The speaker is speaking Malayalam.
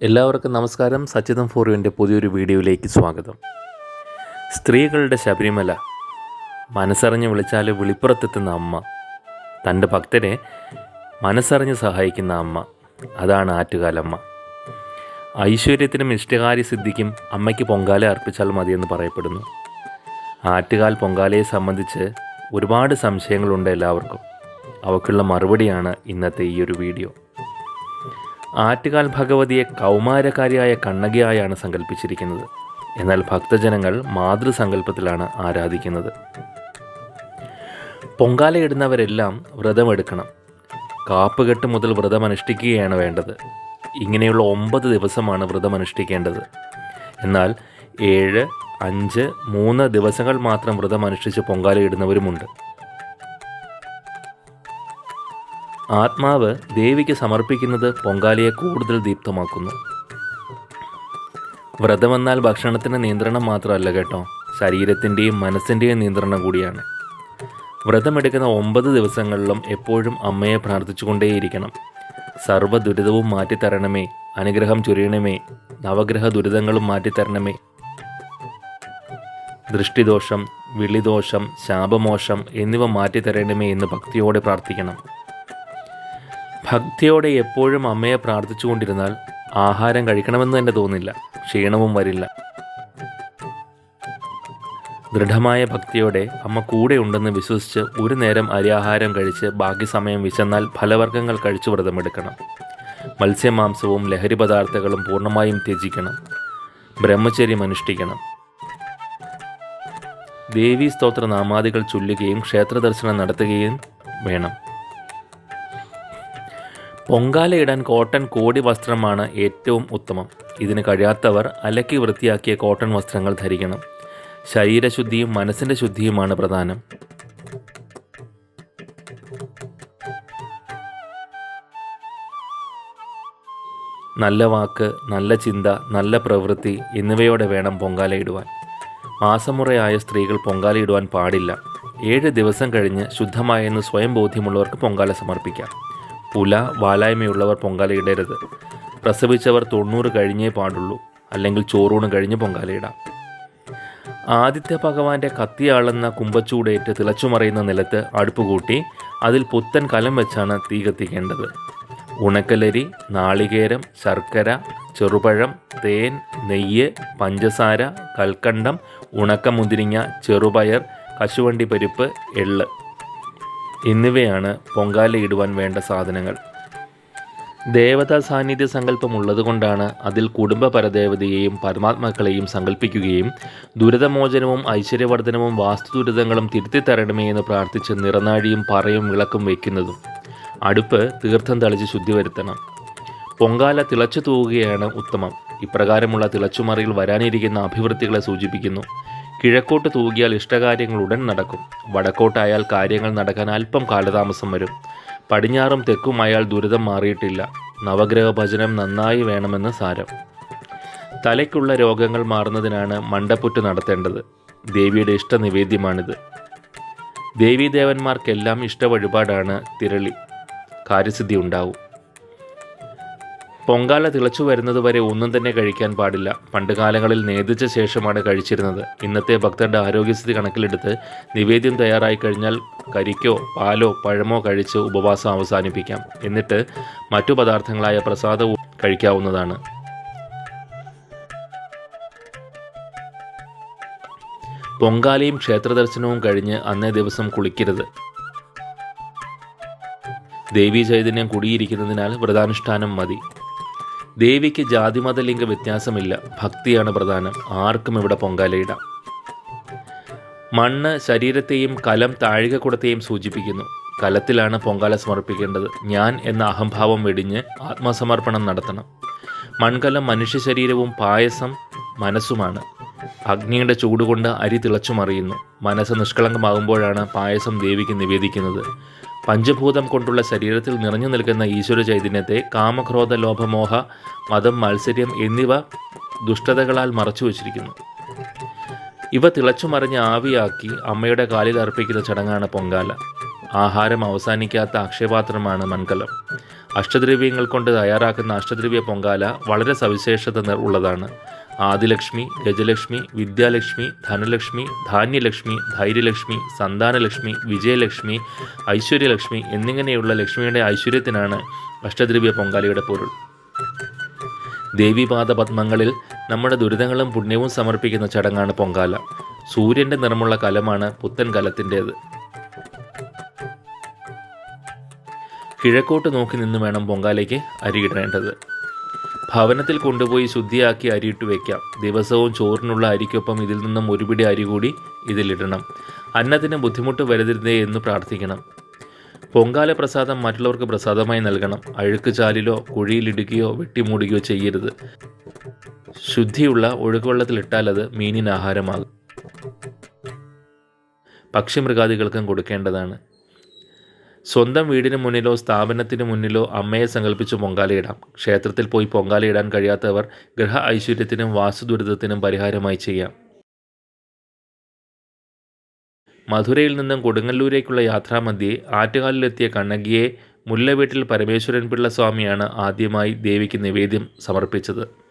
എല്ലാവർക്കും നമസ്കാരം. സച്ചിതം ഫോറുവിന്റെ പുതിയൊരു വീഡിയോയിലേക്ക് സ്വാഗതം. സ്ത്രീകളുടെ ശബരിമല മനസ്സറിഞ്ഞ് വിളിച്ചാൽ വിളിപ്പുറത്തെത്തുന്ന അമ്മ തന്റെ ഭക്തരെ മനസ്സറിഞ്ഞ് സഹായിക്കുന്ന അമ്മ അതാണ് ആറ്റുകാലമ്മ. ഐശ്വര്യത്തിനും ഇഷ്ടകാര്യ സിദ്ധിക്കും അമ്മയ്ക്ക് പൊങ്കാല അർപ്പിച്ചാൽ മതിയെന്ന് പറയപ്പെടുന്നു. ആറ്റുകാൽ പൊങ്കാലയെ സംബന്ധിച്ച് ഒരുപാട് സംശയങ്ങളുണ്ട് എല്ലാവർക്കും. അവക്കുള്ള മറുപടിയാണ് ഇന്നത്തെ ഈ ഒരു വീഡിയോ. ആറ്റുകാൽ ഭഗവതിയെ കൗമാരക്കാരിയായ കണ്ണകിയായാണ് സങ്കല്പിച്ചിരിക്കുന്നത് എന്നാൽ ഭക്തജനങ്ങൾ മാതൃസങ്കല്പത്തിലാണ് ആരാധിക്കുന്നത്. പൊങ്കാലയിടുന്നവരെല്ലാം വ്രതമെടുക്കണം. കാപ്പുകെട്ട് മുതൽ വ്രതമനുഷ്ഠിക്കുകയാണ് വേണ്ടത്. ഇങ്ങനെയുള്ള ഒമ്പത് ദിവസമാണ് വ്രതമനുഷ്ഠിക്കേണ്ടത്. എന്നാൽ ഏഴ് അഞ്ച് മൂന്ന് ദിവസങ്ങൾ മാത്രം വ്രതമനുഷ്ഠിച്ച് പൊങ്കാലയിടുന്നവരുമുണ്ട്. ആത്മാവ് ദേവിക്ക് സമർപ്പിക്കുന്നത് പൊങ്കാലയെ കൂടുതൽ ദീപ്തമാക്കുന്നു. വ്രതം വ്രതമെന്നാൽ ഭക്ഷണത്തിന്റെ നിയന്ത്രണം മാത്രമല്ല കേട്ടോ. ശരീരത്തിന്റെയും മനസ്സിന്റെയും നിയന്ത്രണം കൂടിയാണ്. വ്രതമെടുക്കുന്ന ഒമ്പത് ദിവസങ്ങളിലും എപ്പോഴും അമ്മയെ പ്രാർത്ഥിച്ചുകൊണ്ടേയിരിക്കണം. സർവ ദുരിതവും മാറ്റിത്തരണമേ. അനുഗ്രഹം ചൊരിയണമേ. നവഗ്രഹ ദുരിതങ്ങളും മാറ്റിത്തരണമേ. ദൃഷ്ടിദോഷം വിളിദോഷം ശാപമോഷം എന്നിവ മാറ്റിത്തരണമേ എന്ന് ഭക്തിയോടെ പ്രാർത്ഥിക്കണം. ഭക്തിയോടെ എപ്പോഴും അമ്മയെ പ്രാർത്ഥിച്ചുകൊണ്ടിരുന്നാൽ ആഹാരം കഴിക്കണമെന്ന് തന്നെ തോന്നില്ല. ക്ഷീണവും വരില്ല. ദൃഢമായ ഭക്തിയോടെ അമ്മ കൂടെ ഉണ്ടെന്ന് വിശ്വസിച്ച് ഒരു നേരം അരിയാഹാരം കഴിച്ച് ബാക്കി സമയം വിശന്നാൽ ഫലവർഗങ്ങൾ കഴിച്ചു വ്രതമെടുക്കണം. മത്സ്യമാംസവും ലഹരി പദാർത്ഥങ്ങളും പൂർണമായും ത്യജിക്കണം. ബ്രഹ്മചര്യം അനുഷ്ഠിക്കണം. ദേവീ സ്തോത്ര നാമാദികൾ ചൊല്ലുകയും ക്ഷേത്രദർശനം നടത്തുകയും വേണം. പൊങ്കാലയിടാൻ കോട്ടൺ കോടി വസ്ത്രമാണ് ഏറ്റവും ഉത്തമം. ഇതിന് കഴിയാത്തവർ അലക്കി വൃത്തിയാക്കിയ കോട്ടൺ വസ്ത്രങ്ങൾ ധരിക്കണം. ശരീരശുദ്ധിയും മനസ്സിന്റെ ശുദ്ധിയുമാണ് പ്രധാനം. നല്ല വാക്ക് നല്ല ചിന്ത നല്ല പ്രവൃത്തി എന്നിവയോടെ വേണം പൊങ്കാലയിടുവാൻ മാസമുറയായ സ്ത്രീകൾ പൊങ്കാലയിടുവാൻ പാടില്ല. ഏഴ് ദിവസം കഴിഞ്ഞ് ശുദ്ധമായെന്ന് സ്വയം ബോധ്യമുള്ളവർക്ക് പൊങ്കാല സമർപ്പിക്കാം. പുല വാലായ്മയുള്ളവർ പൊങ്കാലയിടരുത്. പ്രസവിച്ചവർ തൊണ്ണൂറ് കഴിഞ്ഞേ പാടുള്ളൂ. അല്ലെങ്കിൽ ചോറൂണ് കഴിഞ്ഞ് പൊങ്കാലയിടാം. ആദിത്യ ഭഗവാന്റെ കത്തിയാളെന്ന കുമ്പച്ചൂടേറ്റ് തിളച്ചുമറിയുന്ന നിലത്ത് അടുപ്പ് കൂട്ടി അതിൽ പുത്തൻ കലം വെച്ചാണ് തീ കത്തിക്കേണ്ടത്. ഉണക്കലരി നാളികേരം ശർക്കര ചെറുപഴം തേൻ നെയ്യ് പഞ്ചസാര കൽക്കണ്ടം ഉണക്കമുന്തിരിങ്ങ ചെറുപയർ കശുവണ്ടി പരിപ്പ് എള്ള്. എന്നിവയാണ് പൊങ്കാലയിടുവാൻ വേണ്ട സാധനങ്ങൾ. ദേവതാ സാന്നിധ്യ സങ്കല്പമുള്ളതുകൊണ്ടാണ് അതിൽ കുടുംബ പരദേവതയെയും പരമാത്മാക്കളെയും സങ്കല്പിക്കുകയും ദുരിതമോചനവും ഐശ്വര്യവർദ്ധനവും വാസ്തു ദുരിതങ്ങളും തിരുത്തിത്തരണമേ എന്ന് പ്രാർത്ഥിച്ച് നിറനാഴിയും പറയും വിളക്കും വയ്ക്കുന്നതും. അടുപ്പ് തീർത്ഥം തളിച്ച് ശുദ്ധി വരുത്തണം പൊങ്കാല തിളച്ചു തൂവുകയാണ് ഉത്തമം. ഇപ്രകാരമുള്ള തിളച്ചുമറിയിൽ വരാനിരിക്കുന്ന അഭിവൃദ്ധികളെ സൂചിപ്പിക്കുന്നു. കിഴക്കോട്ട് തൂകിയാൽ ഇഷ്ടകാര്യങ്ങൾ ഉടൻ നടക്കും. വടക്കോട്ടായാൽ കാര്യങ്ങൾ നടക്കാൻ അല്പം കാലതാമസം വരും. പടിഞ്ഞാറും തെക്കും അയാൾ ദുരിതം മാറിയിട്ടില്ല. നവഗ്രഹ ഭജനം നന്നായി വേണമെന്ന് സാരം. തലയ്ക്കുള്ള രോഗങ്ങൾ മാറുന്നതിനാണ് മണ്ടപ്പുറ്റ് നടത്തേണ്ടത്. ദേവിയുടെ ഇഷ്ട നിവേദ്യമാണിത് ദേവീദേവന്മാർക്കെല്ലാം ഇഷ്ട വഴിപാടാണ് തിരളി. കാര്യസിദ്ധി ഉണ്ടാവും. പൊങ്കാല തിളച്ചു വരുന്നത് വരെ ഒന്നും തന്നെ കഴിക്കാൻ പാടില്ല. പണ്ട് കാലങ്ങളിൽ നേതിച്ച ശേഷമാണ് കഴിച്ചിരുന്നത്. ഇന്നത്തെ ഭക്തരുടെ ആരോഗ്യസ്ഥിതി കണക്കിലെടുത്ത് നിവേദ്യം തയ്യാറായി കഴിഞ്ഞാൽ കരിക്കോ പാലോ പഴമോ കഴിച്ച് ഉപവാസം അവസാനിപ്പിക്കാം. എന്നിട്ട് മറ്റു പദാർത്ഥങ്ങളായ പ്രസാദവും കഴിക്കാവുന്നതാണ്. പൊങ്കാലയും ക്ഷേത്രദർശനവും കഴിഞ്ഞ് അന്നേ ദിവസം കുളിക്കരുത്. ദേവീ ചൈതന്യം കുടിയിരിക്കുന്നതിനാൽ വ്രതാനുഷ്ഠാനം മതി. ദേവിക്ക് ജാതിമതലിംഗ വ്യത്യാസമില്ല. ഭക്തിയാണ് പ്രധാനം. ആർക്കും ഇവിടെ പൊങ്കാലയിടാം മണ്ണ് ശരീരത്തെയും കലം താഴികക്കുടത്തെയും സൂചിപ്പിക്കുന്നു. കലത്തിലാണ് പൊങ്കാല സമർപ്പിക്കേണ്ടത്. ഞാൻ എന്ന അഹംഭാവം വെടിഞ്ഞ് ആത്മസമർപ്പണം നടത്തണം. മൺകലം മനുഷ്യ ശരീരവും പായസം മനസ്സുമാണ്. അഗ്നിയുടെ ചൂടുകൊണ്ട് അരി തിളച്ചുമറിയുന്നു. മനസ്സ് നിഷ്കളങ്കമാകുമ്പോഴാണ് പായസം ദേവിക്ക് നിവേദിക്കുന്നത്. പഞ്ചഭൂതം കൊണ്ടുള്ള ശരീരത്തിൽ നിറഞ്ഞു നിൽക്കുന്ന ഈശ്വര ചൈതന്യത്തെ കാമക്രോധ ലോഭമോഹ മതം മത്സര്യം എന്നിവ ദുഷ്ടതകളാൽ മറച്ചു വച്ചിരിക്കുന്നു. ഇവ തിളച്ചു മറിഞ്ഞ് ആവിയാക്കി അമ്മയുടെ കാലിൽ അർപ്പിക്കുന്ന ചടങ്ങാണ് പൊങ്കാല. ആഹാരം അവസാനിക്കാത്ത അക്ഷയപാത്രമാണ് മൺകലം. അഷ്ടദ്രവ്യങ്ങൾ കൊണ്ട് തയ്യാറാക്കുന്ന അഷ്ടദ്രവ്യ പൊങ്കാല വളരെ സവിശേഷത ഉള്ളതാണ്. ആദിലക്ഷ്മി ഗജലക്ഷ്മി വിദ്യാലക്ഷ്മി ധനലക്ഷ്മി ധാന്യലക്ഷ്മി ധൈര്യലക്ഷ്മി സന്താനലക്ഷ്മി വിജയലക്ഷ്മി ഐശ്വര്യലക്ഷ്മി എന്നിങ്ങനെയുള്ള ലക്ഷ്മിയുടെ ഐശ്വര്യത്തിനാണ് അഷ്ടദ്രവ്യ പൊങ്കാലയുടെ പൊരുൾ. ദേവീപാദ പത്മങ്ങളിൽ നമ്മുടെ ദുരിതങ്ങളും പുണ്യവും സമർപ്പിക്കുന്ന ചടങ്ങാണ് പൊങ്കാല. സൂര്യന്റെ നിറമുള്ള കലമാണ് പുത്തൻ കലത്തിന്റേത്. കിഴക്കോട്ട് നോക്കി നിന്ന് വേണം പൊങ്കാലയ്ക്ക് അരിയിടേണ്ടത് ഭവനത്തിൽ കൊണ്ടുപോയി ശുദ്ധിയാക്കി അരിയിട്ട് വെക്കാം. ദിവസവും ചോറിനുള്ള അരിക്കൊപ്പം ഇതിൽ നിന്നും ഒരുപിടി അരി കൂടി ഇതിലിടണം. അന്നത്തിന് ബുദ്ധിമുട്ട് വരുതരുതേ എന്ന് പ്രാർത്ഥിക്കണം. പൊങ്കാല പ്രസാദം മറ്റുള്ളവർക്ക് പ്രസാദമായി നൽകണം. അഴുക്ക് ചാലിലോ കുഴിയിലിടുകയോ വെട്ടിമൂടുകയോ ചെയ്യരുത്. ശുദ്ധിയുള്ള ഒഴുക്കുവെള്ളത്തിലിട്ടാൽ അത് മീനിന് ആഹാരമാകും. പക്ഷിമൃഗാദികൾക്കും കൊടുക്കേണ്ടതാണ്. സ്വന്തം വീടിന് മുന്നിലോ സ്ഥാപനത്തിന് മുന്നിലോ അമ്മയെ സങ്കല്പിച്ച് പൊങ്കാലയിടാം. ക്ഷേത്രത്തിൽ പോയി പൊങ്കാലയിടാൻ കഴിയാത്തവർ ഗ്രഹ ഐശ്വര്യത്തിനും വാസുദുരിതത്തിനും പരിഹാരമായി ചെയ്യാം. മധുരയിൽ നിന്നും കൊടുങ്ങല്ലൂരേക്കുള്ള യാത്രാമധ്യേ ആറ്റുകാലിലെത്തിയ കണ്ണകിയെ മുല്ലവീട്ടിൽ പരമേശ്വരൻ പിള്ള സ്വാമിയാണ് ആദ്യമായി ദേവിക്ക് നിവേദ്യം സമർപ്പിച്ചത്.